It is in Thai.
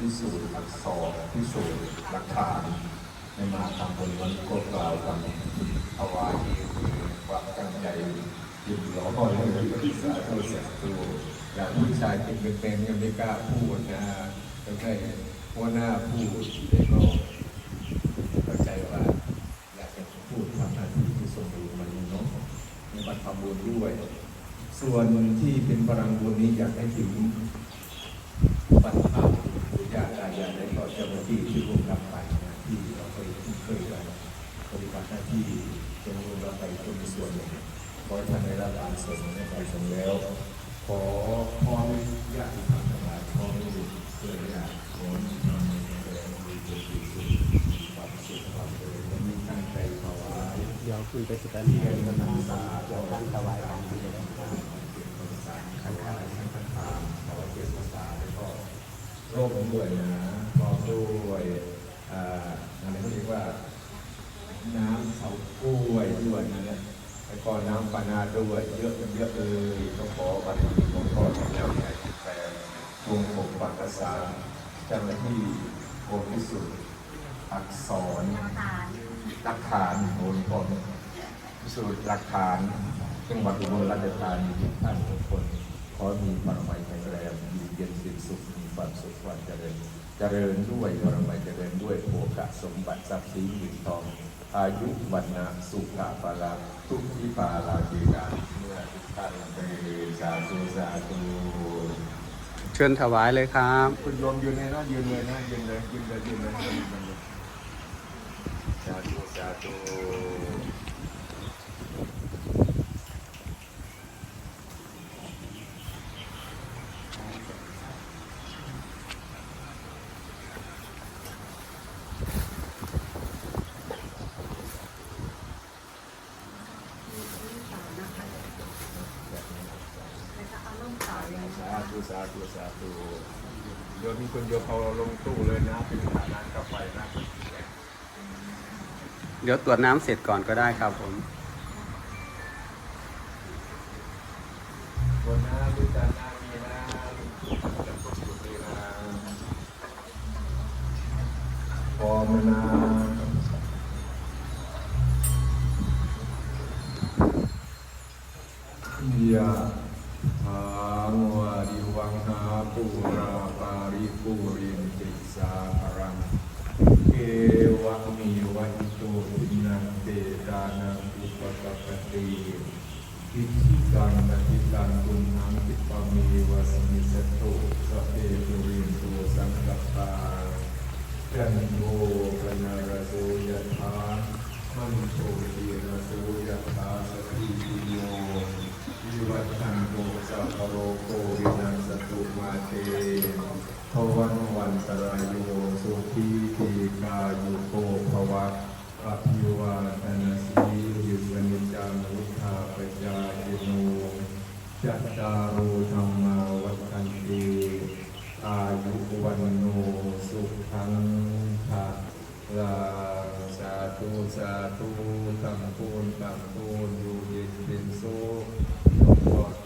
พิสูจน์อักษรพิสูจน์หลักฐานในมาทำบนวันก็กล่าวกันถวายความตั้งใจยินร้อยเลยที่สาธุสาธุอย่างผู้ชายกินเป็นๆยังไม่กล้าพูดนะไม่ใช่หัวหน้าพูดแต่ก็เข้าใจว่าอยากจะพูดทำหน้าที่ที่สมบูรณ์มาดีเนาะในบัตรทำบุญด้วย ส่วนที่เป็นพลังบุญนี้อยากให้ถึงบัตรภาพปู่ย่าตายายและก็เจ้าหน้าที่ที่ร่วมรับไปนะที่เราเคยเคยกันปฏิบัติหน้าที่จงร่วมรับไปคนส่วนหนึ่งขอท่านได้รับการส่วนนึ่งในใจสงแล้ว ขอพรญาติธรรมทั้งหลายขอให้บุญเกิดญาติขอให้ทำในแรงมีเกิดสุขความสุขความเจริญมีตั้งใจภาวนาเดี๋ยวคุยไปสถานที่กันทำสาเกี่ยวกับถวายของที่เลยขันอะไรขันธ์ตามขอเกียรติภาษาแล้วก็ร่มด้วยนะ พร้อมด้วยอะไรเขาเรียกว่า น้ำเสากล้วยด้วยนะแล้วก็น้ำปานาด้วยเยอะเยอะเลยต้องขอบัตรดีของพ่อของแล้วใหญ่แฟนทวงปกปักรักษาเจ้าหน้าที่กรมพิสูจน์อักษรหลักฐานโอนก่อนพิสูจน์หลักฐานจังหวัดอุบลราชธานีท่านทุกคน ขอมีปรมัยแข็งแรงอยู่เย็นเป็นสุข มีความสุขความเจริญ เจริญด้วยปรมัยเจริญด้วยโภกะสมบัติทรัพย์สินเงินทอง อายุวันนะสุขะพละทุกทิพาลาภิการเมื่อทุกท่านไปสาธุสาธุเชิญถวายเลยครับ คุณโยมยืนเลยนะยืนเลยนะยืนเลยยืนเลยยืนเลยยืนเลยสาธุสาธุ สาธุสาธุสาธุโยมมีคนโยมเอาลงตู้เลยนะเป็นฐานะกลับไปนะเดี๋ยวตรวจน้ำเสร็จก่อนก็ได้ครับผมบนน้ำด้วยกันน้ำมีน้ำจะพุทธดีนะพอมนะยะ ราปาริปูรินติสาภรังเอวังมีวันโตทินังเตดานังอุปกปติอิจิตังปฏิตังกุณังติปมีวสมิสโตสเพปุรินโตสังกัปปาจันโทปนารโสยถามันโทติรโสยถาสติโยวิวัชชันโตสัพโรโควินา ภวันวันตรายโยสุขีทีกายุโกภวะอภิวาทนาสีลิสนิจังวุธาปจายิโนจัตตารุธรรมาวัฏันติอายุวันโนสุขังภะลาสาธุสาธุตังคูนตังคูนอยู่เย็นเป็นสุขหลวงพ่อน